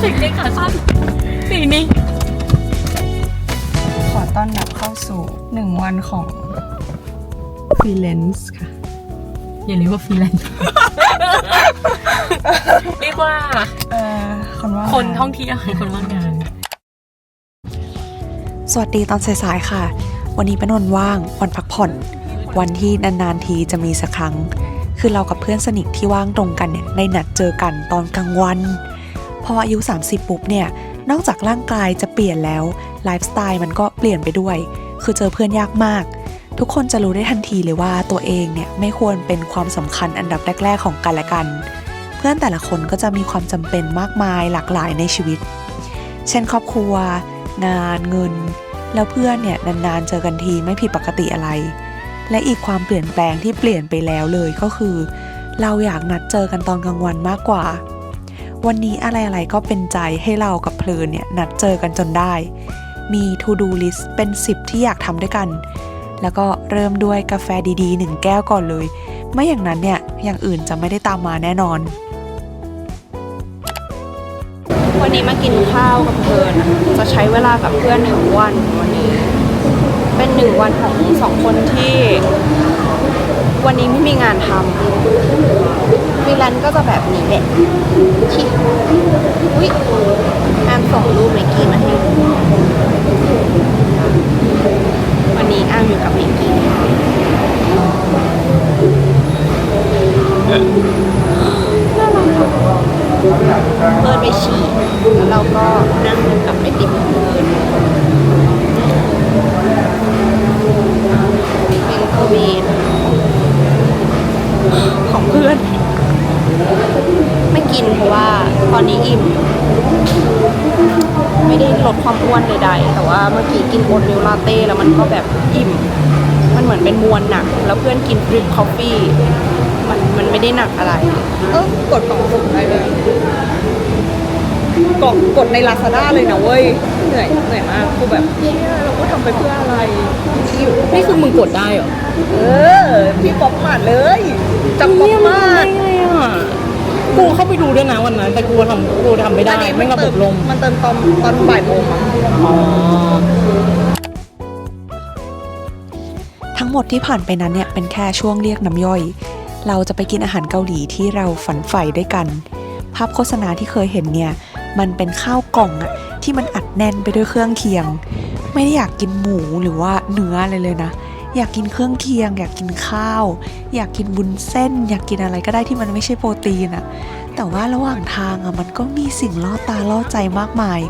ใส่กางเกงขาสั้นสีนี้ขอต้อนรับเข้าสู่หนึ่งวันของฟรีแลนซ์ค่ะ อย่าเรียกว่าฟรีแลนซ์เรียกว่าเอ่อคนว่าคนท่องเที่ยวคนว่างงาน สวัสดีตอนสายๆค่ะ วันนี้เป็นวันว่าง วันพักผ่อน วันที่นานๆทีจะมีสักครั้ง คือเรากับเพื่อนสนิทที่ว่างตรงกันเนี่ยได้นัดเจอกันตอนกลางวัน พออายุ 30 ปุ๊บเนี่ย นอกจากร่างกายจะเปลี่ยนแล้วไลฟ์สไตล์มันก็เปลี่ยนไปด้วย คือเจอเพื่อนยากมาก ทุกคนจะรู้ได้ทันทีเลยว่าตัวเองเนี่ยไม่ควรเป็นความสำคัญอันดับแรก ๆ ของกันและกัน เพื่อนแต่ละคนก็จะมีความจำเป็นมากมายหลากหลายในชีวิต เช่น ครอบครัว งานเงิน แล้วเพื่อนเนี่ยนานๆเจอกันทีไม่ผิดปกติอะไร และอีกความเปลี่ยนแปลงที่เปลี่ยนไปแล้วเลยก็คือ เราอยากนัดเจอกันตอนกลางวันมากกว่า วันนี้อะไรๆก็เป็นใจให้เรากับเพลินเนี่ยนัดเจอกันจนได้ มี to do list เป็น 10 ที่อยากทำด้วยกัน แล้วก็เริ่มด้วยกาแฟดีๆหนึ่งแก้วก่อนเลย ไม่อย่างนั้นเนี่ยอย่างอื่นจะไม่ได้ตามมาแน่นอน วันนี้มากินข้าวกับเพื่อนจะใช้เวลากับเพื่อนทั้งวันวัน เป็นหนึ่งวันของสองคนที่ วันนี้ไม่มีงานทำฟรีแลนซ์ก็จะแบบนี้แหละที่อุ้ยแอมส่งรูปไมกี้มาให้วันนี้แอมอยู่กับไมกี้เปิดไปฉี่แล้วเราก็นั่งกับไอติมของเพื่อนโควิดของเพื่อน ไม่กินเพราะว่าตอนนี้อิ่ม ไม่ได้ลดความอ้วน ใดๆ แต่ว่าเมื่อกี้กินโอตมิลลาเต้แล้วมันก็แบบอิ่ม มันเหมือนเป็นมวลหนัก แล้วเพื่อนกินดริปคอฟฟี่มันมันไม่ได้หนักอะไร เออกดกล่องสุ่มได้เลยกดกดในลาซาด้าเลยนะเว้ย เหนื่อยเหนื่อยมากกูแบบเชี่ยเราก็ทำไปเพื่ออะไรนี่คือมึงกดได้เหรอ เออ พี่ป๊อปมาดเลยจับป๊อปมาดไงอะ กูเข้าไปดูด้วยนะวันนั้น แต่กูทำกูทำไม่ได้ไม่งระบบลมมันเติมตอนตอนบ่ายโมงมั้งอ๋อทั้งหมดที่ผ่านไปนั้นเนี่ยเป็นแค่ช่วงเรียกน้ำย่อย เราจะไปกินอาหารเกาหลีที่เราฝันใฝ่ด้วยกัน ภาพโฆษณาที่เคยเห็นเนี่ย มันเป็นข้าวกล่องอะที่มันอัดแน่นไปด้วยเครื่องเคียง ไม่ได้อยากกินหมูหรือว่าเนื้ออะไรเลยนะ อยากกินเครื่องเคียง อยากกินข้าว อยากกินบุญเส้น อยากกินอะไรก็ได้ที่มันไม่ใช่โปรตีนอะแต่ว่าระหว่างทางอะมันก็มีสิ่งล่อตาล่อใจมากมาย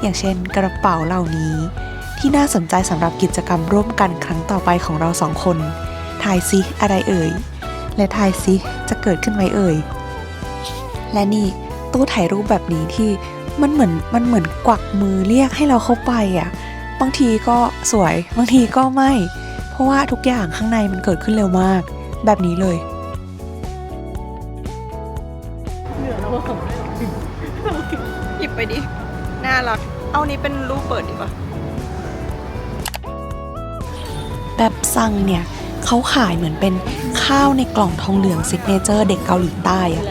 อย่างเช่นกระเป๋าเหล่านี้ ที่น่าสนใจสำหรับกิจกรรมร่วมกันครั้งต่อไปของเราสองคนทายซิอะไรเอ่ย และทายซิจะเกิดขึ้นไหมเอ่ย และนี่ตู้ถ่ายรูปแบบนี้ที่มันเหมือนมันเหมือนกวักมือเรียกให้เราเข้าไปอะบางทีก็สวยบางทีก็ไม่ เพราะว่าทุกอย่างข้างในมันเกิดขึ้นเร็วมาก แบบนี้เลยหยิบไปดิ น่ารัก เอานี้เป็นรูปเปิดดีกว่า แบบซังเนี่ยเขาขายเหมือนเป็นข้าวในกล่องทองเหลืองซิกเนเจอร์เด็กเกาหลีใต้อะ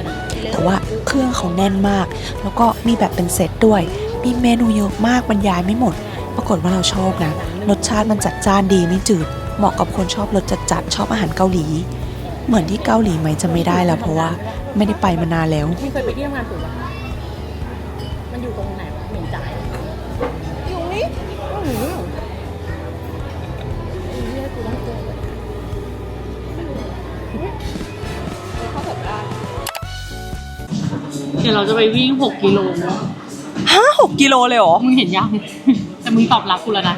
แต่ว่าเครื่องเขาแน่นมาก แล้วก็มีแบบเป็นเซตด้วย มีเมนูเยอะมากบรรยายไม่หมด ปรากฏว่าเราชอบนะ รสชาติมันจัดจ้านดีไม่จืด เหมาะกับคนชอบรสจัดๆชอบอาหารเกาหลี เหมือนที่เกาหลีไหมจะไม่ได้แล้วเพราะว่าไม่ได้ไปมานานแล้วมึงเคยไปที่ทำงานถูกปะมันอยู่ตรงไหนวะเหม็นจ่ายอยู่นี่เดี๋ยวเราจะไปวิ่ง 6 กิโลห้าหกกิโลเลยเหรอ มึงเห็นยัง แต่มึงตอบรับกูแล้วนะ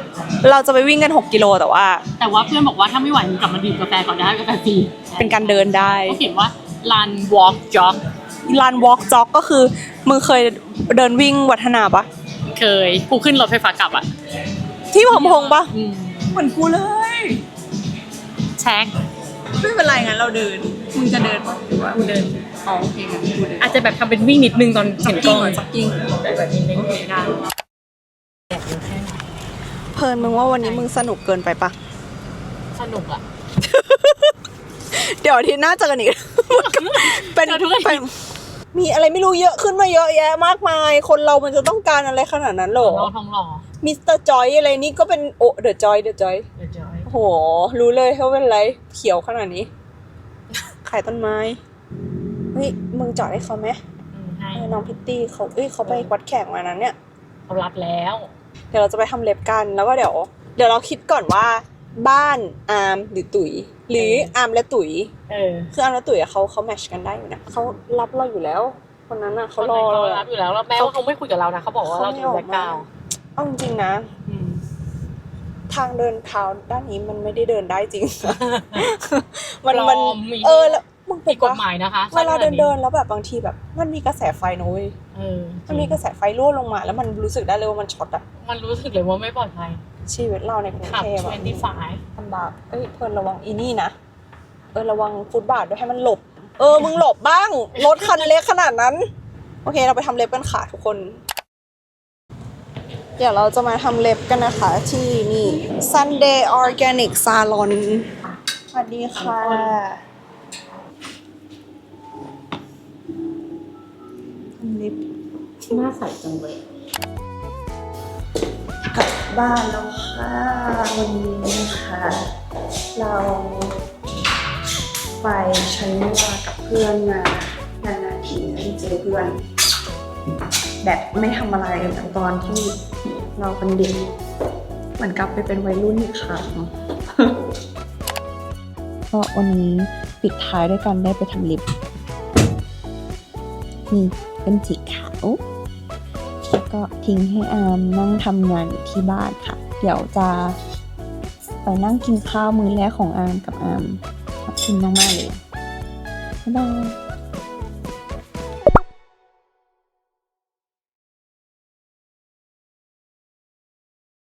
เราจะไปวิ่งกัน 6 กิโลแต่ว่า แต่ว่าเพื่อนบอกว่าถ้าไม่ไหวมึงกลับมาดื่มกาแฟก่อนได้กาแฟฟรีเป็นการเดินได้เขาเขียนว่า run walk jog ลานวอล์กจ็อกก็คือมึงเคยเดินวิ่งวัฒนาปะเคยกูขึ้นรถไฟฟ้ากลับอะที่พมพงษ์ปะอืมเหมือนกูเลยแช็คไม่เป็นไรงั้นเราเดินมึงจะเดินปะหรือว่ากูเดินอ๋อโอเคงั้นกูเดินอาจจะแบบทำเป็นวิ่งนิดนึงตอนเห็นกล้องจ็อกกิ้งแต่แบบนี้ไม่ได้ เพลินมึงว่าวันนี้มึงสนุกเกินไปปะสนุกอะเดี๋ยวอาทิตย์หน้าเจอกันอีก เป็นเจอทุกอาทิตย์ เป็นมีอะไรไม่รู้เยอะขึ้นมาเยอะแยะมากมาย คนเรามันจะต้องการอะไรขนาดนั้นเหรอน้องทองหล่อมิสเตอร์จอยอะไรนี่ก็เป็นโอเดอะจอยเดอะจอยเดี๋ยวจอยโห รู้เลยเขาเป็นอะไรเขียวขนาดนี้ ขายต้นไม้เฮ้ยมึงจอดให้เขาไหมอืมให้เออน้องพิตตี้เขาเอ้ยเขาไปวัดแข่งมานั้นเนี่ย เขารับแล้ว เดี๋ยวเราจะไปทำเล็บกัน แล้วก็เดี๋ยว เดี๋ยวเราคิดก่อนว่าบ้านอาร์มหรือตุ๋ย หรืออาร์มและตุ๋ยเออคืออาร์มและตุ๋ยอะเขาเขาแมทชกันได้อยู่นะเขารับเราอยู่แล้วคนนั้นอะเขารอเขาเรารับอยู่แล้วแล้วแม้ว่าเขาไม่คุยกับเรานะเขาบอกว่าเราจะเป็นแบ็คกราวด์เอาจริงๆนะอืมทางเดินเท้าด้านนี้มันไม่ได้เดินได้จริง มันปลอมันมีเออแล้ว มึงผิเป็ดนกฎปะหมายนะคะเวลาเดินเดินๆแล้วแบบบางทีแบบ มันมีกระแสไฟนะเว้ยเออมันมีกระแสไฟรั่วลงมา แล้วมันรู้สึกได้เลยว่ามันช็อตอะมันรู้สึกเลยว่าไม่ปลอดภัยชีวิตเราในกรุงขับเทพอะ25ลำบากเอ้ยเพิ่นระวังอีนี่นะเออระวังฟุตบาทด้วยให้มันหลบ เออมึงหลบบ้างรถคันเล็กขนาดนั้น โอเค เราไปทำเล็บกันค่ะทุกคน เดี๋ยวเราจะมาทำเล็บกันนะคะที่นี่ Sunday Organic Salon สวัสดีค่ะ ทำเล็บหน้าใสจังเลยกลับบ้านแล้วค่ะวันนี้นะคะเราไปใช้เวลากับเพื่อนมานานๆทีได้เจอเพื่อน แบบไม่ทำอะไรเหมือนตอนที่เราเป็นเด็กเหมือนกลับไปเป็นวัยรุ่นอีกครั้งก็วันนี้ปิดท้ายด้วยกันได้ไปทำลิปนี่ เป็นสีขาวแล้วก็ทิ้งให้อามนั่งทำงานอยู่ที่บ้านค่ะ เดี๋ยวจะไปนั่งกินข้าวมื้อแรกของอามกับอามขอบคุณมากๆเลยบ๊ายบาย